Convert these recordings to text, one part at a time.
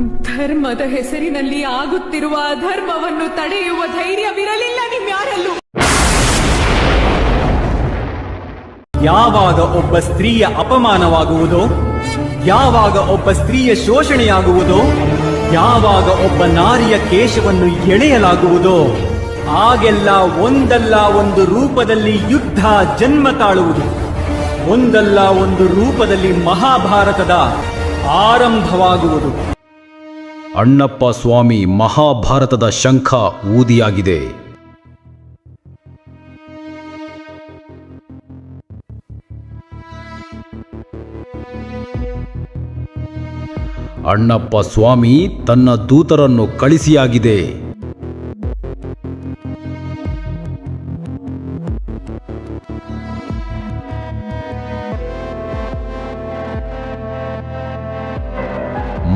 ಧರ್ಮದ ಹೆಸರಿನಲ್ಲಿ ಆಗುತ್ತಿರುವ ಅಧರ್ಮವನ್ನು ತಡೆಯುವ ಧೈರ್ಯವಿರಲಿಲ್ಲ ನಿಮ್ಯಾರಲ್ಲೂ. ಯಾವಾಗ ಒಬ್ಬ ಸ್ತ್ರೀಯ ಅಪಮಾನವಾಗುವುದೋ, ಯಾವಾಗ ಒಬ್ಬ ಸ್ತ್ರೀಯ ಶೋಷಣೆಯಾಗುವುದೋ, ಯಾವಾಗ ಒಬ್ಬ ನಾರಿಯ ಕೇಶವನ್ನು ಎಳೆಯಲಾಗುವುದೋ ಆಗೆಲ್ಲ ಒಂದಲ್ಲ ಒಂದು ರೂಪದಲ್ಲಿ ಯುದ್ಧ ಜನ್ಮ ತಾಳುವುದು, ಒಂದಲ್ಲ ಒಂದು ರೂಪದಲ್ಲಿ ಮಹಾಭಾರತದ ಆರಂಭವಾಗುವುದು. ಅಣ್ಣಪ್ಪ ಸ್ವಾಮಿ ಮಹಾಭಾರತದ ಶಂಖ ಊದಿಯಾಗಿದೆ. ಅಣ್ಣಪ್ಪ ಸ್ವಾಮಿ ತನ್ನ ದೂತರನ್ನು ಕಳಿಸಿಯಾಗಿದೆ.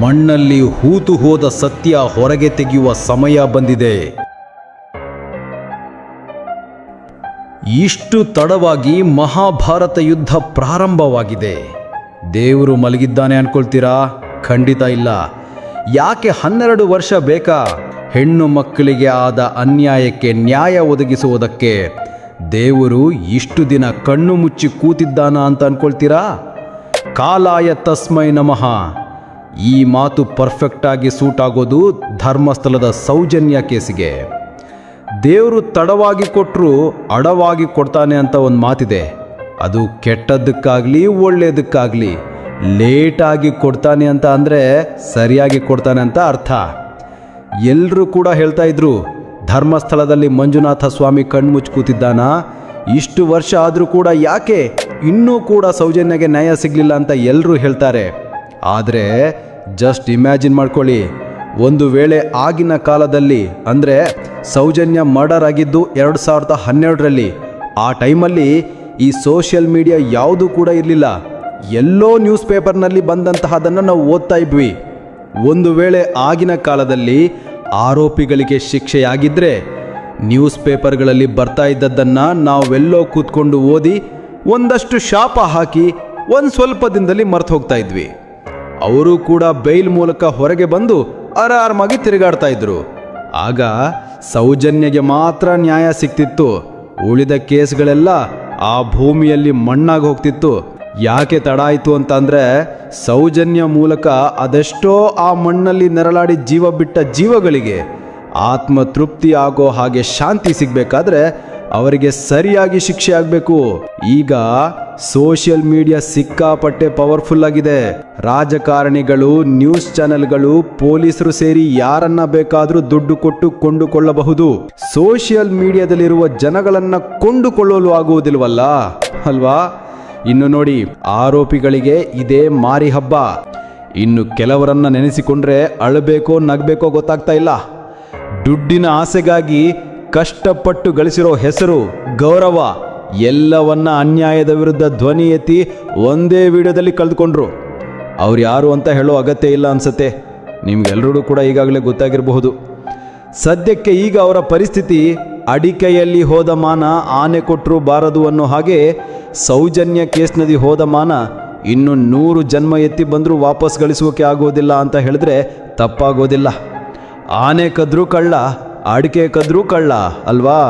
ಮಣ್ಣಲ್ಲಿ ಹೂತು ಹೋದ ಸತ್ಯ ಹೊರಗೆ ತೆಗೆಯುವ ಸಮಯ ಬಂದಿದೆ. ಇಷ್ಟು ತಡವಾಗಿ ಮಹಾಭಾರತ ಯುದ್ಧ ಪ್ರಾರಂಭವಾಗಿದೆ. ದೇವರು ಮಲಗಿದ್ದಾನೆ ಅನ್ಕೊಳ್ತೀರಾ? ಖಂಡಿತ ಇಲ್ಲ. ಯಾಕೆ ಹನ್ನೆರಡು ವರ್ಷ ಬೇಕಾ? ಹೆಣ್ಣು ಮಕ್ಕಳಿಗೆ ಆದ ಅನ್ಯಾಯಕ್ಕೆ ನ್ಯಾಯ ಒದಗಿಸುವುದಕ್ಕೆ. ದೇವರು ಇಷ್ಟು ದಿನ ಕಣ್ಣು ಮುಚ್ಚಿ ಕೂತಿದ್ದಾನ ಅಂತ ಅನ್ಕೊಳ್ತೀರಾ? ಕಾಲಾಯ ತಸ್ಮೈ ನಮಃ. ಈ ಮಾತು ಪರ್ಫೆಕ್ಟ್ ಆಗಿ ಸೂಟ್ ಆಗೋದು ಧರ್ಮಸ್ಥಳದ ಸೌಜನ್ಯ ಕೇಸಿಗೆ. ದೇವರು ತಡವಾಗಿ ಕೊಟ್ಟರು ಅಡವಾಗಿ ಕೊಡ್ತಾನೆ ಅಂತ ಒಂದು ಮಾತಿದೆ. ಅದು ಕೆಟ್ಟದ್ದಕ್ಕಾಗಲಿ ಒಳ್ಳೆಯದಕ್ಕಾಗಲಿ ಲೇಟಾಗಿ ಕೊಡ್ತಾನೆ ಅಂತ ಅಂದರೆ ಸರಿಯಾಗಿ ಕೊಡ್ತಾನೆ ಅಂತ ಅರ್ಥ. ಎಲ್ಲರೂ ಕೂಡ ಹೇಳ್ತಾ ಇದ್ರು, ಧರ್ಮಸ್ಥಳದಲ್ಲಿ ಮಂಜುನಾಥ ಸ್ವಾಮಿ ಕಣ್ಮುಚ್ಚಿ ಕೂತಿದ್ದಾನ ಇಷ್ಟು ವರ್ಷ ಆದರೂ ಕೂಡ ಯಾಕೆ ಇನ್ನೂ ಕೂಡ ಸೌಜನ್ಯಗೆ ನ್ಯಾಯ ಸಿಗಲಿಲ್ಲ ಅಂತ ಎಲ್ಲರೂ ಹೇಳ್ತಾರೆ. ಆದರೆ ಜಸ್ಟ್ ಇಮ್ಯಾಜಿನ್ ಮಾಡ್ಕೊಳ್ಳಿ. ಒಂದು ವೇಳೆ ಆಗಿನ ಕಾಲದಲ್ಲಿ, ಅಂದರೆ ಸೌಜನ್ಯ ಮರ್ಡರ್ ಆಗಿದ್ದು ಎರಡು ಸಾವಿರದ ಹನ್ನೆರಡರಲ್ಲಿ, ಆ ಟೈಮಲ್ಲಿ ಈ ಸೋಷಿಯಲ್ ಮೀಡಿಯಾ ಯಾವುದೂ ಕೂಡ ಇರಲಿಲ್ಲ. ಎಲ್ಲೋ ನ್ಯೂಸ್ ಪೇಪರ್ನಲ್ಲಿ ಬಂದಂತಹದನ್ನು ನಾವು ಓದ್ತಾ ಇದ್ವಿ. ಒಂದು ವೇಳೆ ಆಗಿನ ಕಾಲದಲ್ಲಿ ಆರೋಪಿಗಳಿಗೆ ಶಿಕ್ಷೆಯಾಗಿದ್ದರೆ ನ್ಯೂಸ್ ಪೇಪರ್ಗಳಲ್ಲಿ ಬರ್ತಾ ಇದ್ದದ್ದನ್ನು ನಾವೆಲ್ಲೋ ಕೂತ್ಕೊಂಡು ಓದಿ, ಒಂದಷ್ಟು ಶಾಪ ಹಾಕಿ ಒಂದು ಸ್ವಲ್ಪ ದಿನದಲ್ಲಿ ಮರ್ತು ಹೋಗ್ತಾ ಇದ್ವಿ. ಅವರು ಕೂಡ ಬೈಲ್ ಮೂಲಕ ಹೊರಗೆ ಬಂದು ಆರಾಮಾಗಿ ತಿರುಗಾಡ್ತಾ ಇದ್ರು. ಆಗ ಸೌಜನ್ಯಗೆ ಮಾತ್ರ ನ್ಯಾಯ ಸಿಕ್ತಿತ್ತು. ಉಳಿದ ಕೇಸ್ಗಳೆಲ್ಲ ಆ ಭೂಮಿಯಲ್ಲಿ ಮಣ್ಣಾಗಿ ಹೋಗ್ತಿತ್ತು. ಯಾಕೆ ತಡ ಆಯಿತು ಅಂತಂದ್ರೆ ಸೌಜನ್ಯ ಮೂಲಕ ಅದೆಷ್ಟೋ ಆ ಮಣ್ಣಲ್ಲಿ ನೆರಳಾಡಿ ಜೀವ ಬಿಟ್ಟ ಜೀವಗಳಿಗೆ ಆತ್ಮ ತೃಪ್ತಿ ಆಗೋ ಹಾಗೆ ಶಾಂತಿ ಸಿಗಬೇಕಾದ್ರೆ ಅವರಿಗೆ ಸರಿಯಾಗಿ ಶಿಕ್ಷೆ ಆಗಬೇಕು. ಈಗ ಸೋಷಿಯಲ್ ಮೀಡಿಯಾ ಸಿಕ್ಕಾಪಟ್ಟೆ ಪವರ್ಫುಲ್ ಆಗಿದೆ. ರಾಜಕಾರಣಿಗಳು, ನ್ಯೂಸ್ ಚಾನೆಲ್ಗಳು, ಪೊಲೀಸರು ಸೇರಿ ಯಾರನ್ನ ಬೇಕಾದರೂ ದುಡ್ಡು ಕೊಟ್ಟು ಕೊಂಡುಕೊಳ್ಳಬಹುದು. ಸೋಷಿಯಲ್ ಮೀಡಿಯಾದಲ್ಲಿರುವ ಜನಗಳನ್ನ ಕೊಂಡುಕೊಳ್ಳಲು ಆಗುವುದಿಲ್ವಲ್ಲ? ಅಲ್ವಾ? ಇನ್ನು ನೋಡಿ, ಆರೋಪಿಗಳಿಗೆ ಇದೇ ಮಾರಿ ಹಬ್ಬ. ಇನ್ನು ಕೆಲವರನ್ನ ನೆನೆಸಿಕೊಂಡ್ರೆ ಅಳಬೇಕೋ ನಗಬೇಕೋ ಗೊತ್ತಾಗ್ತಾ ಇಲ್ಲ. ದುಡ್ಡಿನ ಆಸೆಗಾಗಿ ಕಷ್ಟಪಟ್ಟು ಗಳಿಸಿರೋ ಹೆಸರು ಗೌರವ. ಎಲ್ಲವನ್ನ ಅನ್ಯಾಯದ ವಿರುದ್ಧ ಧ್ವನಿ ಎತ್ತಿ ಒಂದೇ ವಿಡಿಯೋದಲ್ಲಿ ಕಳೆದುಕೊಂಡ್ರು. ಅವ್ರು ಯಾರು ಅಂತ ಹೇಳೋ ಅಗತ್ಯ ಇಲ್ಲ ಅನ್ಸತ್ತೆ. ನಿಮ್ಗೆಲ್ಲರೂ ಕೂಡ ಈಗಾಗಲೇ ಗೊತ್ತಾಗಿರಬಹುದು. ಸದ್ಯಕ್ಕೆ ಈಗ ಅವರ ಪರಿಸ್ಥಿತಿ ಅಡಿಕೆಯಲ್ಲಿ ಹೋದ ಮಾನ ಆನೆ ಕೊಟ್ಟರು ಬಾರದು ಅನ್ನೋ ಹಾಗೆ ಸೌಜನ್ಯ ಕೇಸ್ನದಿ ಹೋದ ಮಾನ ಇನ್ನು ನೂರು ಜನ್ಮ ಎತ್ತಿ ಬಂದರೂ ವಾಪಸ್ ಗಳಿಸೋಕೆ ಆಗೋದಿಲ್ಲ ಅಂತ ಹೇಳಿದ್ರೆ ತಪ್ಪಾಗೋದಿಲ್ಲ. ಆನೆ ಕದ್ರೂ ಕಳ್ಳ, ಅಡಿಕೆ ಕದ್ರೂ ಕಳ್ಳ, ಅಲ್ವಾ?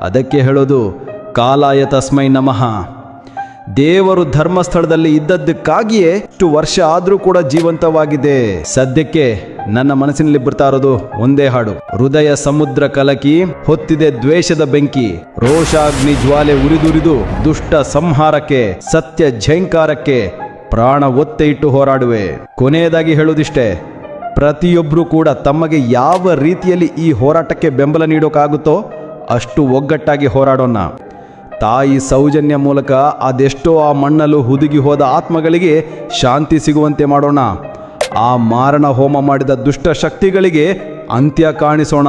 ಅದಕ್ಕೆ ಹೇಳೋದು ಕಾಲಾಯ ತಸ್ಮೈ ನಮಃ. ದೇವರು ಧರ್ಮಸ್ಥಳದಲ್ಲಿ ಇದ್ದದ್ದಕ್ಕಾಗಿಯೇ ಇಷ್ಟು ವರ್ಷ ಆದರೂ ಕೂಡ ಜೀವಂತವಾಗಿದೆ. ಸದ್ಯಕ್ಕೆ ನನ್ನ ಮನಸ್ಸಿನಲ್ಲಿ ಬರ್ತಾ ಇರೋದು ಒಂದೇ ಹಾಡು. ಹೃದಯ ಸಮುದ್ರ ಕಲಕಿ, ಹೊತ್ತಿದೆ ದ್ವೇಷದ ಬೆಂಕಿ. ರೋಷಾಗ್ನಿ ಜ್ವಾಲೆ ಉರಿದುರಿದು ದುಷ್ಟ ಸಂಹಾರಕ್ಕೆ, ಸತ್ಯ ಝೈಂಕಾರಕ್ಕೆ ಪ್ರಾಣ ಒತ್ತೆ ಇಟ್ಟು ಹೋರಾಡುವೆ. ಕೊನೆಯದಾಗಿ ಹೇಳೋದಿಷ್ಟೇ ಪ್ರತಿಯೊಬ್ಬರೂ ಕೂಡ ತಮಗೆ ಯಾವ ರೀತಿಯಲ್ಲಿ ಈ ಹೋರಾಟಕ್ಕೆ ಬೆಂಬಲ ನೀಡೋಕ್ಕಾಗುತ್ತೋ ಅಷ್ಟು ಒಗ್ಗಟ್ಟಾಗಿ ಹೋರಾಡೋಣ. ತಾಯಿ ಸೌಜನ್ಯ ಮೂಲಕ ಅದೆಷ್ಟೋ ಆ ಮಣ್ಣಲು ಹುದುಗಿ ಹೋದ ಆತ್ಮಗಳಿಗೆ ಶಾಂತಿ ಸಿಗುವಂತೆ ಮಾಡೋಣ. ಆ ಮಾರಣ ಹೋಮ ಮಾಡಿದ ದುಷ್ಟ ಶಕ್ತಿಗಳಿಗೆ ಅಂತ್ಯ ಕಾಣಿಸೋಣ.